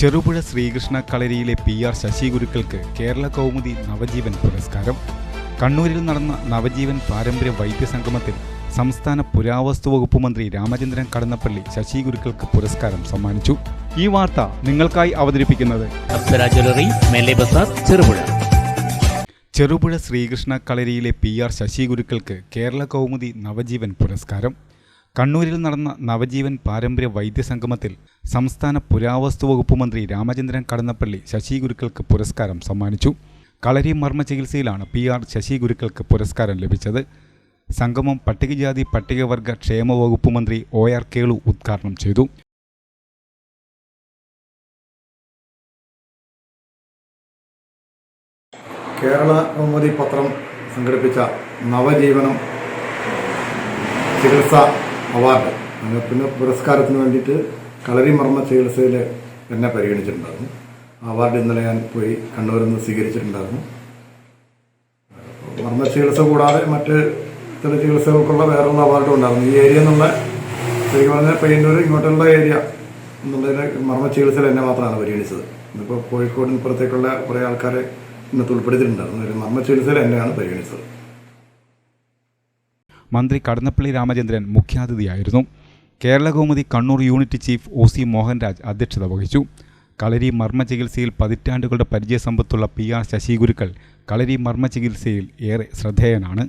ചെറുപുഴ ശ്രീകൃഷ്ണ കളരിയിലെ P R Sasi ഗുരുക്കൾക്ക് കേരള കൗമുദി നവജീവൻ പുരസ്കാരം. കണ്ണൂരിൽ നടന്ന നവജീവൻ പാരമ്പര്യ വൈദ്യസംഗമത്തിൽ സംസ്ഥാന പുരാവസ്തു വകുപ്പ് മന്ത്രി രാമചന്ദ്രൻ കടന്നപ്പള്ളി ശശി ഗുരുക്കൾക്ക് പുരസ്കാരം സമ്മാനിച്ചു. ഈ വാർത്ത നിങ്ങൾക്കായി അവതരിപ്പിക്കുന്നത് ചെറുപുഴ. ശ്രീകൃഷ്ണ കളരിയിലെ പി ആർ ശശി ഗുരുക്കൾക്ക് കേരള കൗമുദി നവജീവൻ പുരസ്കാരം. കണ്ണൂരിൽ നടന്ന നവജീവൻ പാരമ്പര്യ വൈദ്യസംഗമത്തിൽ സംസ്ഥാന പുരാവസ്തു വകുപ്പ് മന്ത്രി രാമചന്ദ്രൻ കടന്നപ്പള്ളി ശശി ഗുരുക്കൾക്ക് പുരസ്കാരം സമ്മാനിച്ചു. കളരി മർമ്മ ചികിത്സയിലാണ് പി ആർ ശശി ഗുരുക്കൾക്ക് പുരസ്കാരം ലഭിച്ചത്. സംഗമം പട്ടികജാതി പട്ടികവർഗ ക്ഷേമ വകുപ്പ് മന്ത്രി ഒ ആർ കേളു ഉദ്ഘാടനം ചെയ്തു. കേരള കൗമുദി പത്രം സംഘടിപ്പിച്ച നവജീവനം ചികിത്സ അവാർഡ്. പിന്നെ പുരസ്കാരത്തിന് വേണ്ടിയിട്ട് കളരി മർമ്മ ചികിത്സയിൽ എന്നെ പരിഗണിച്ചിട്ടുണ്ടായിരുന്നു. അവാർഡ് ഇന്നലെ ഞാൻ പോയി കണ്ണൂരിൽ നിന്ന് സ്വീകരിച്ചിട്ടുണ്ടായിരുന്നു. മർമ്മ ചികിത്സ കൂടാതെ മറ്റ് ചില ചികിത്സകൾക്കുള്ള വേറെയുള്ള അവാർഡും ഉണ്ടായിരുന്നു. ഈ ഏരിയ എന്നുള്ള ശരിക്കും പറഞ്ഞാൽ പയ്യന്നൂർ ഇങ്ങോട്ടുള്ള ഏരിയ എന്നുള്ളതിന് മർമ്മ ചികിത്സയിൽ എന്നെ മാത്രമാണ് പരിഗണിച്ചത്. ഇന്നിപ്പോൾ കോഴിക്കോടിന് പുറത്തേക്കുള്ള കുറേ ആൾക്കാരെ ഇന്നത്തെ ഉൾപ്പെടുത്തിയിട്ടുണ്ടായിരുന്നു. മർമ്മ ചികിത്സയിൽ എന്നെയാണ് പരിഗണിച്ചത്. മന്ത്രി Kadannappally Ramachandran മുഖ്യാതിഥിയായിരുന്നു. Kerala Kaumudi Kannur unit chief O C Mohanraj അധ്യക്ഷത വഹിച്ചു. കളരി മർമ്മ ചികിത്സയിൽ പതിറ്റാണ്ടുകളുടെ പരിചയസമ്പത്തുള്ള പി ആർ ശശിഗുരുക്കൾ കളരി മർമ്മ ചികിത്സയിൽ ഏറെ ശ്രദ്ധേയനാണ്.